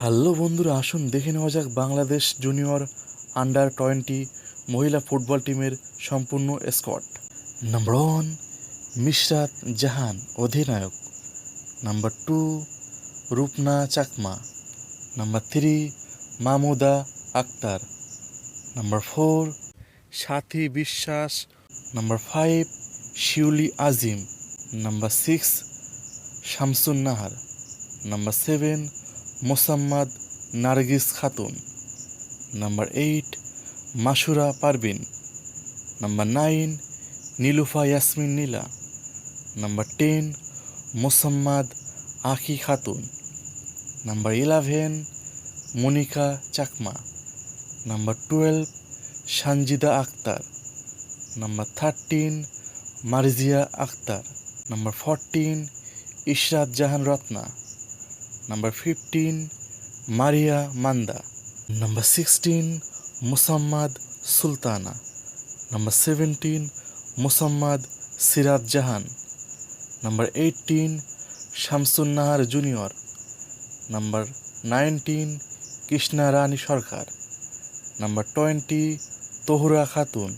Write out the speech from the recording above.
Hello বন্ধুরা, আসুন দেখে নেওয়া যাক বাংলাদেশ জুনিয়র আন্ডার টোয়েন্টি মহিলা ফুটবল টিমের সম্পূর্ণ squad. Number one Mishrat Jahan, অধিনায়ক। Number two Rupna Chakma. Number three Mamuda Akter. Number four Sathi Biswas. Number five Shiuli Azim. Number six Shamsun Nahar number seven Mosammat Nargis Khatun. Number eight, Masura Parvin number nine, Nilufa Yasmin Nila. Number ten, Mosammat Akhi Khatun. Number eleven, Monika Chakma. Number twelve, Sanjida Akter. Number thirteen, Marjia Akter. Number fourteen, Ishrat Jahan Ratna. Number fifteen Maria Manda number sixteen Mosammat Sultana number seventeen Mosammat Sirat Jahan number eighteen Shamsunnahar junior number nineteen Krishna Rani Sarkar number twenty Tahura Khatun